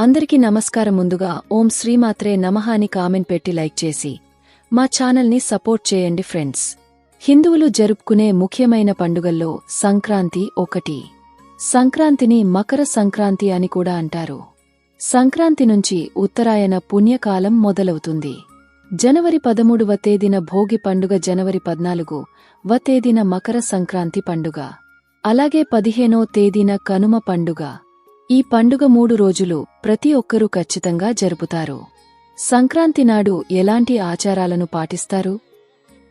అందరికీ నమస్కారం ముందుగా ఓం శ్రీమాత్రే నమః అని కామెంట్ పెట్టి లైక్ చేసి మా ఛానల్ని సపోర్ట్ చేయండి ఫ్రెండ్స్. హిందువులు జరుపుకునే ముఖ్యమైన పండుగల్లో సంక్రాంతి ఒకటి. సంక్రాంతిని మకర సంక్రాంతి అని కూడా అంటారు. సంక్రాంతి నుంచి ఉత్తరాయణ పుణ్యకాలం మొదలవుతుంది. జనవరి పదమూడువ తేదీన భోగి పండుగ జనవరి పద్నాలుగు వ తేదీన మకర సంక్రాంతి పండుగ. అలాగే పదిహేనో తేదీన కనుమ పండుగ. ఈ పండుగ మూడు రోజులు ప్రతి ఒక్కరూ ఖచ్చితంగా జరుపుతారు. సంక్రాంతి నాడు ఎలాంటి ఆచారాలను పాటిస్తారు?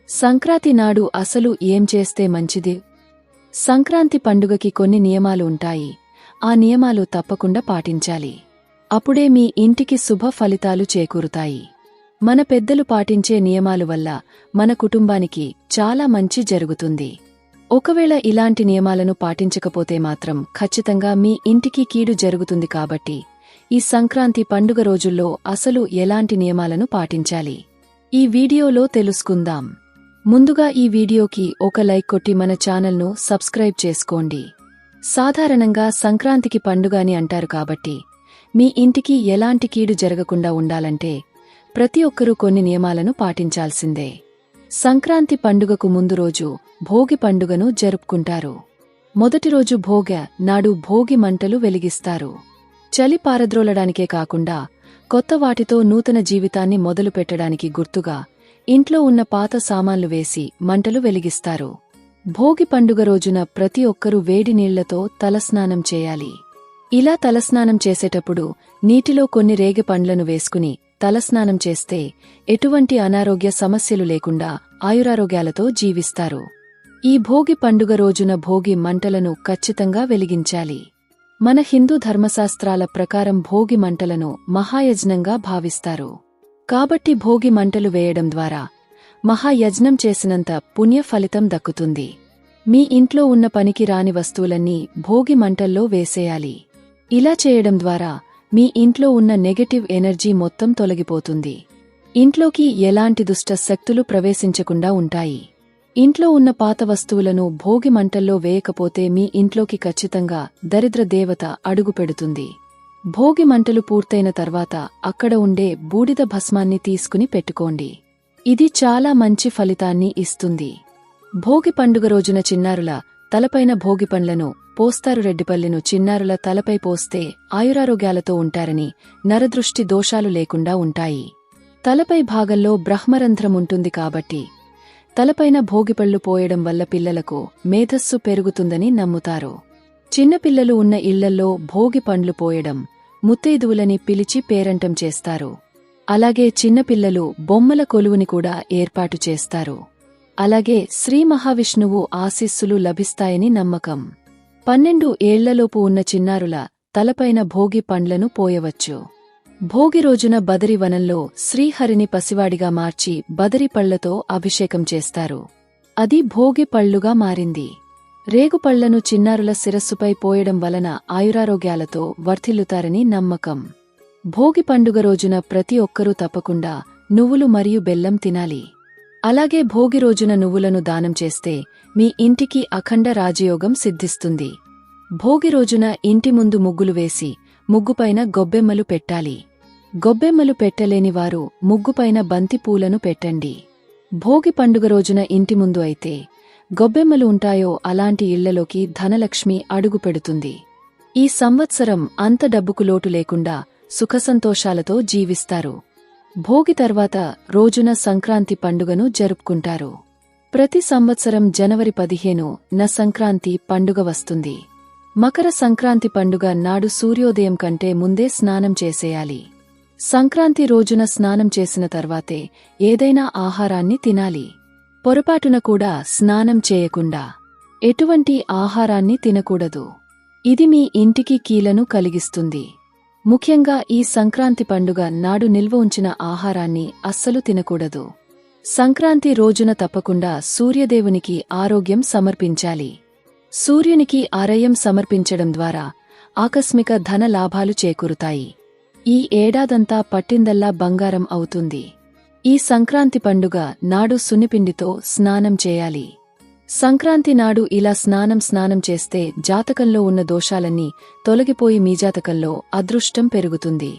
సంక్రాంతి నాడు అసలు ఏం చేస్తే మంచిది? సంక్రాంతి పండుగకి కొన్ని నియమాలు ఉంటాయి. ఆ నియమాలు తప్పకుండా పాటించాలి. అప్పుడే మీ ఇంటికి శుభ ఫలితాలు చేకూరుతాయి. మన పెద్దలు పాటించే నియమాలు వల్ల మన కుటుంబానికి చాలా మంచి జరుగుతుంది. ఒకవేళ ఇలాంటి నియమాలను పాటించకపోతే మాత్రం ఖచ్చితంగా మీ ఇంటికి కీడు జరుగుతుంది కాబట్టి ఈ సంక్రాంతి పండుగ రోజుల్లో అసలు ఎలాంటి నియమాలను పాటించాలి? ఈ వీడియోలో తెలుసుకుందాం. ముందుగా ఈ వీడియోకి ఒక లైక్ కొట్టి మన ఛానల్ను సబ్స్క్రైబ్ చేసుకోండి. సాధారణంగా సంక్రాంతికి పండుగ అని అంటారు కాబట్టి మీ ఇంటికి ఎలాంటి కీడు జరగకుండా ఉండాలంటే ప్రతి ఒక్కరూ కొన్ని నియమాలను పాటించాల్సిందే. సంక్రాంతి పండుగకు ముందు రోజు భోగి పండుగను జరుపుకుంటారు. మొదటి రోజు భోగ నాడు భోగి మంటలు వెలిగిస్తారు. చలి పారద్రోలడానికే కాకుండా కొత్త వాటితో నూతన జీవితాన్ని మొదలుపెట్టడానికి గుర్తుగా ఇంట్లో ఉన్న పాత సామాన్లు వేసి మంటలు వెలిగిస్తారు. భోగి పండుగ రోజున ప్రతి ఒక్కరూ వేడి నీళ్ళతో తలస్నానం చేయాలి. ఇలా తలస్నానం చేసేటప్పుడు నీటిలో కొన్ని రేగి పండ్లను వేసుకుని తలస్నానం చేస్తే ఎటువంటి అనారోగ్య సమస్యలు లేకుండా ఆయురారోగ్యాలతో జీవిస్తారు. ఈ భోగి పండుగ రోజున భోగి మంటలను ఖచ్చితంగా వెలిగించాలి. మన హిందూ ధర్మశాస్త్రాల ప్రకారం భోగి మంటలను మహాయజ్ఞంగా భావిస్తారు. కాబట్టి భోగి మంటలు వేయడం ద్వారా మహాయజ్ఞం చేసినంత పుణ్య ఫలితం దక్కుతుంది. మీ ఇంట్లో ఉన్న పనికి రాని వస్తువులన్నీ భోగి మంటల్లో వేసేయాలి. ఇలా చేయడం ద్వారా మీ ఇంట్లో ఉన్న నెగటివ్ ఎనర్జీ మొత్తం తొలగిపోతుంది. ఇంట్లోకి ఎలాంటి దుష్ట శక్తులు ప్రవేశించకుండా ఉంటాయి. ఇంట్లో ఉన్న పాత వస్తువులను భోగి మంటల్లో వేయకపోతే మీ ఇంట్లోకి ఖచ్చితంగా దరిద్ర దేవత అడుగు పెడుతుంది. భోగి మంటలు పూర్తయిన తర్వాత అక్కడ ఉండే బూడిద భస్మాన్ని తీసుకుని పెట్టుకోండి. ఇది చాలా మంచి ఫలితాన్ని ఇస్తుంది. భోగి పండుగ రోజున చిన్నారుల తలపైన భోగి పండ్లను పోస్తారు రెడ్డిపల్లిను చిన్నారుల తలపై పోస్తే ఆయురారోగ్యాలతో ఉంటారని నరదృష్టి దోషాలు లేకుండా ఉంటాయి. తలపై భాగంలో బ్రహ్మరంధ్రం ఉంటుంది కాబట్టి తలపైన భోగిపళ్ళు పోయడం వల్ల పిల్లలకు మేధస్సు పెరుగుతుందని నమ్ముతారు. చిన్నపిల్లలు ఉన్న ఇళ్ళల్లో భోగి పండ్లు పోయడం ముత్తైదువులని పిలిచి పేరంటం చేస్తారు. అలాగే చిన్నపిల్లలు బొమ్మల కొలువుని కూడా ఏర్పాటు చేస్తారు. అలాగే శ్రీ మహావిష్ణువు ఆశీస్సులు లభిస్తాయని నమ్మకం. పన్నెండు ఏళ్ళలోపు ఉన్న చిన్నారుల తలపైన భోగి పండ్లను పోయవచ్చు. భోగి రోజున బదరి వనంలో శ్రీహరిని పసివాడిగా మార్చి బదరి పళ్ళతో అభిషేకం చేస్తారు. అది భోగి పళ్ళుగా మారింది. రేగుపళ్ళను చిన్నారుల శిరస్సుపై పోయడం వలన ఆయురారోగ్యాలతో వర్ధిల్లుతారని నమ్మకం. భోగి పండుగ రోజున ప్రతి ఒక్కరూ తప్పకుండా నువ్వులు మరియు బెల్లం తినాలి. అలాగే భోగి రోజున నువ్వులను దానం చేస్తే మీ ఇంటికి అఖండ రాజయోగం సిద్ధిస్తుంది. భోగి రోజున ఇంటి ముందు ముగ్గులు వేసి ముగ్గుపైన గొబ్బెమ్మలు పెట్టాలి. గొబ్బెమ్మలు పెట్టలేని వారు ముగ్గుపైన బంతిపూలను పెట్టండి. భోగి పండుగ రోజున ఇంటి ముందు అయితే గొబ్బెమ్మలు ఉంటాయో అలాంటి ఇళ్ళలోకి ధనలక్ష్మి అడుగు పెడుతుంది. ఈ సంవత్సరం అంత డబ్బుకు లోటు లేకుండా సుఖసంతోషాలతో జీవిస్తారు. భోగి తర్వాత రోజున సంక్రాంతి పండుగను జరుపుకుంటారు. ప్రతి సంవత్సరం జనవరి పదిహేను న సంక్రాంతి పండుగ వస్తుంది. మకర సంక్రాంతి పండుగ నాడు సూర్యోదయం కంటే ముందే స్నానం చేసేయాలి. సంక్రాంతి రోజున స్నానం చేసిన తర్వాతే ఏదైనా ఆహారాన్ని తినాలి. పొరపాటున కూడా స్నానం చేయకుండా ఎటువంటి ఆహారాన్ని తినకూడదు. ఇది మీ ఇంటికి కీలను కలిగిస్తుంది. ముఖ్యంగా ఈ సంక్రాంతి పండుగ నాడు నిల్వ ఉంచిన ఆహారాన్ని అస్సలు తినకూడదు. సంక్రాంతి రోజున తప్పకుండా సూర్యదేవునికి ఆరోగ్యం సమర్పించాలి. సూర్యునికి ఆరయం సమర్పించడం ద్వారా ఆకస్మిక ధన లాభాలు చేకూరుతాయి. ఈ ఏడాదంతా పట్టిందల్లా బంగారం అవుతుంది. ఈ సంక్రాంతి పండుగ నాడు సున్నిపిండితో స్నానం చేయాలి. సంక్రాంతి నాడు ఇలా స్నానం స్నానం చేస్తే జాతకంలో ఉన్న దోషాలన్నీ తొలగిపోయి మీ జాతకంలో అదృష్టం పెరుగుతుంది.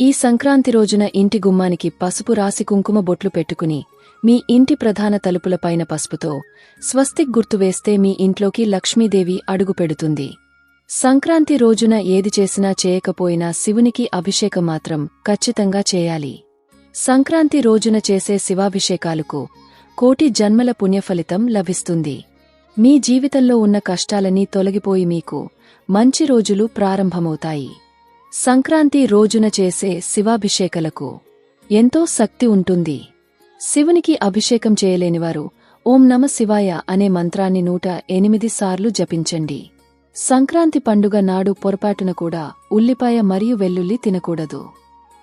ఈ సంక్రాంతి రోజున ఇంటి గుమ్మానికి పసుపు రాసి కుంకుమ బొట్లు పెట్టుకుని మీ ఇంటి ప్రధాన తలుపులపైన పసుపుతో స్వస్తిక్ గుర్తు వేస్తే మీ ఇంట్లోకి లక్ష్మీదేవి అడుగుపెడుతుంది సంక్రాంతి రోజున ఏది చేసినా చేయకపోయినా శివునికి అభిషేకం మాత్రం ఖచ్చితంగా చేయాలి. సంక్రాంతి రోజున చేసే శివాభిషేకాలకు కోటి జన్మల పుణ్యఫలితం లభిస్తుంది. మీ జీవితంలో ఉన్న కష్టాలన్నీ తొలగిపోయి మీకు మంచి రోజులు ప్రారంభమవుతాయి. సంక్రాంతి రోజున చేసే శివాభిషేకలకు ఎంతో శక్తి ఉంటుంది. శివునికి అభిషేకం చేయలేనివారు ఓం నమ శివాయ అనే మంత్రాన్ని నూట ఎనిమిది సార్లు జపించండి. సంక్రాంతి పండుగ నాడు పొరపాటున కూడా ఉల్లిపాయ మరియు వెల్లుల్లి తినకూడదు.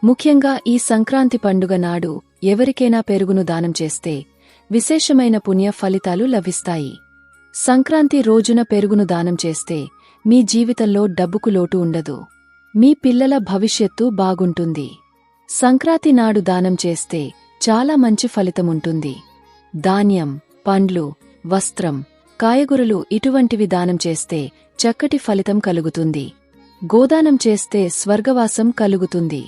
ముఖ్యంగా ఈ సంక్రాంతి పండుగ నాడు ఎవరికైనా పెరుగును దానం చేస్తే విశేషమైన పుణ్య ఫలితాలు లభిస్తాయి. సంక్రాంతి రోజున పెరుగును దానం చేస్తే మీ జీవితంలో డబ్బుకు లోటు ఉండదు. మీ పిల్లల భవిష్యత్తు బాగుంటుంది. సంక్రాంతి నాడు దానం చేస్తే చాలా మంచి ఫలితముంటుంది ధాన్యం పండ్లు వస్త్రం కాయగూరలు ఇటువంటివి దానం చేస్తే చక్కటి ఫలితం కలుగుతుంది. గోదానం చేస్తే స్వర్గవాసం కలుగుతుంది.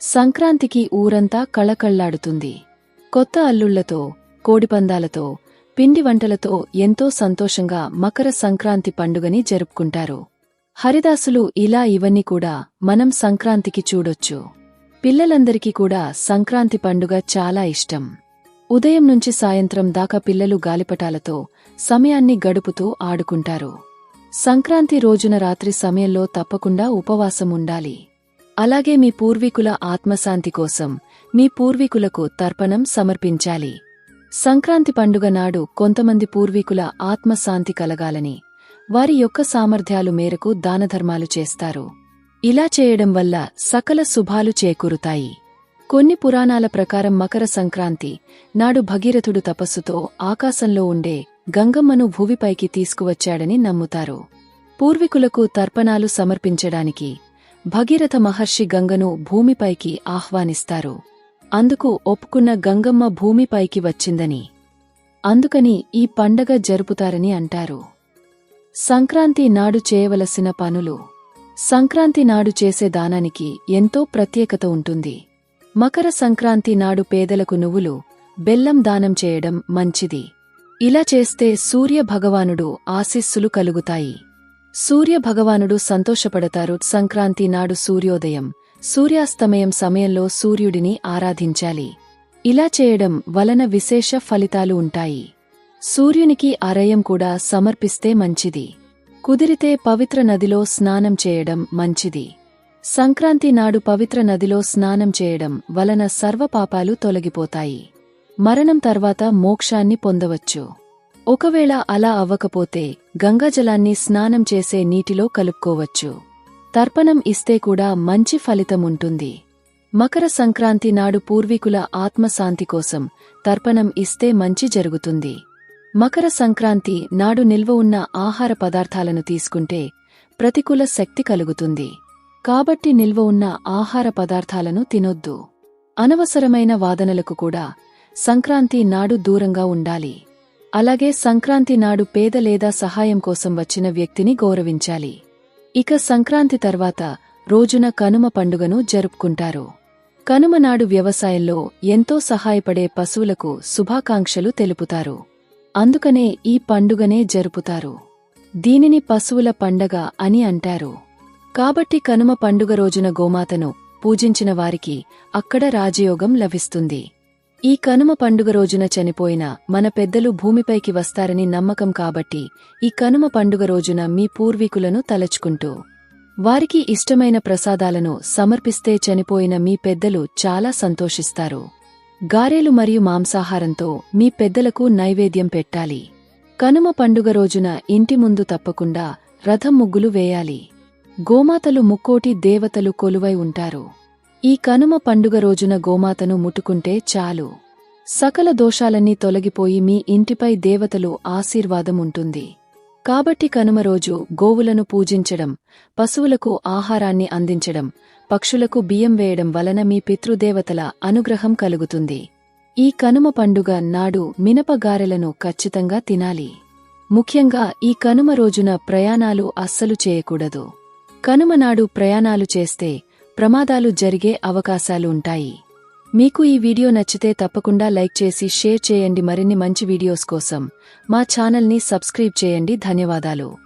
సంక్రాంతికి ఊరంతా కళకళ్ళాడుతుంది. కొత్త అల్లుళ్ళతో కోడిపందాలతో పిండి వంటలతో ఎంతో సంతోషంగా మకర సంక్రాంతి పండుగని జరుపుకుంటారు. హరిదాసులు ఇలా ఇవన్నీ కూడా మనం సంక్రాంతికి చూడొచ్చు. పిల్లలందరికీ కూడా సంక్రాంతి పండుగ చాలా ఇష్టం. ఉదయం నుంచి సాయంత్రం దాకా పిల్లలు గాలిపటాలతో సమయాన్ని గడుపుతూ ఆడుకుంటారు. సంక్రాంతి రోజున రాత్రి సమయంలో తప్పకుండా ఉపవాసం ఉండాలి. అలాగే మీ పూర్వీకుల ఆత్మశాంతి కోసం మీ పూర్వీకులకు తర్పణం సమర్పించాలి. సంక్రాంతి పండుగ నాడు కొంతమంది పూర్వీకుల ఆత్మశాంతి కలగాలని వారి యొక్క సామర్థ్యాలు మేరకు దానధర్మాలు చేస్తారు. ఇలా చేయడం వల్ల సకల శుభాలు చేకూరుతాయి. కొన్ని పురాణాల ప్రకారం మకర సంక్రాంతి నాడు భగీరథుడు తపస్సుతో ఆకాశంలో ఉండే గంగమ్మను భూమిపైకి తీసుకువచ్చాడని నమ్ముతారు. పూర్వీకులకు తర్పణాలు సమర్పించడానికి భగీరథ మహర్షి గంగను భూమిపైకి ఆహ్వానిస్తారు. అందుకు ఒప్పుకున్న గంగమ్మ భూమిపైకి వచ్చిందని అందుకని ఈ పండగ జరుపుతారని అంటారు. సంక్రాంతి నాడు చేయవలసిన పనులు సంక్రాంతి నాడు చేసే దానానికి ఎంతో ప్రత్యేకత ఉంటుంది. మకర సంక్రాంతి నాడు పేదలకు నువ్వులు బెల్లం దానం చేయడం మంచిది. ఇలా చేస్తే సూర్య భగవానుడు ఆశీస్సులు కలుగుతాయి. సూర్య భగవానుడు సంతోషపడతారు సంక్రాంతి నాడు సూర్యోదయం సూర్యాస్తమయం సమయంలో సూర్యుడిని ఆరాధించాలి. ఇలా చేయడం వలన విశేష ఫలితాలు ఉంటాయి. సూర్యునికి అరయం కూడా సమర్పిస్తే మంచిది. కుదిరితే పవిత్ర నదిలో స్నానం చేయడం మంచిది. సంక్రాంతి నాడు పవిత్ర నదిలో స్నానం చేయడం వలన సర్వపాపాలు తొలగిపోతాయి. మరణం తర్వాత మోక్షాన్ని పొందవచ్చు. ఒకవేళ అలా అవ్వకపోతే గంగాజలాన్ని స్నానం చేసే నీటిలో కలుపుకోవచ్చు. తర్పణం ఇస్తే కూడా మంచి ఫలితముంటుంది మకర సంక్రాంతి నాడు పూర్వీకుల ఆత్మశాంతి కోసం తర్పణం ఇస్తే మంచి జరుగుతుంది. మకర సంక్రాంతి నాడు నిల్వ ఉన్న ఆహార పదార్థాలను తీసుకుంటే ప్రతికూల శక్తి కలుగుతుంది. కాబట్టి నిల్వ ఉన్న ఆహార పదార్థాలను తినొద్దు. అనవసరమైన వాదనలకు కూడా సంక్రాంతి నాడు దూరంగా ఉండాలి. అలాగే సంక్రాంతి నాడు పేద లేదా సహాయం కోసం వచ్చిన వ్యక్తిని గౌరవించాలి. ఇక సంక్రాంతి తర్వాత రోజున కనుమ పండుగను జరుపుకుంటారు. కనుమ నాడు వ్యవసాయంలో ఎంతో సహాయపడే పశువులకు శుభాకాంక్షలు తెలుపుతారు. అందుకనే ఈ పండుగనే జరుపుతారు. దీనిని పశువుల పండగ అని అంటారు. కాబట్టి కనుమ పండుగ రోజున గోమాతను పూజించిన వారికి అక్కడ రాజయోగం లభిస్తుంది. ఈ కనుమ పండుగ రోజున చనిపోయిన మన పెద్దలు భూమిపైకి వస్తారని నమ్మకం కాబట్టి ఈ కనుమ పండుగ రోజున మీ పూర్వీకులను తలచుకుంటూ వారికి ఇష్టమైన ప్రసాదాలను సమర్పిస్తే చనిపోయిన మీ పెద్దలు చాలా సంతోషిస్తారు. గారెలు మరియు మాంసాహారంతో మీ పెద్దలకు నైవేద్యం పెట్టాలి. కనుమ పండుగ రోజున ఇంటి ముందు తప్పకుండా రథం ముగ్గులు వేయాలి. గోమాతలు ముక్కోటి దేవతలు కొలువై ఉంటారు. ఈ కనుమ పండుగ రోజున గోమాతను ముట్టుకుంటే చాలు. సకల దోషాలన్నీ తొలగిపోయి మీ ఇంటిపై దేవతలు ఆశీర్వాదం ఉంటుంది కాబట్టి కనుమ రోజు గోవులను పూజించడం పశువులకు ఆహారాన్ని అందించడం పక్షులకు బియ్యం వేయడం వలన మీ పితృదేవతల అనుగ్రహం కలుగుతుంది. ఈ కనుమ పండుగ నాడు మినపగారెలను ఖచ్చితంగా తినాలి. ముఖ్యంగా ఈ కనుమ రోజున ప్రయాణాలు అస్సలు చేయకూడదు. కనుమ నాడు ప్రయాణాలు చేస్తే ప్రమాదాలు జరిగే అవకాశాలు ఉంటాయి. మీకు ఈ వీడియో నచ్చితే తప్పకుండా లైక్ చేసి షేర్ చేయండి మరిన్ని మంచి వీడియోస్ కోసం. మా ఛానల్ని సబ్స్క్రైబ్ చేయండి. ధన్యవాదాలు.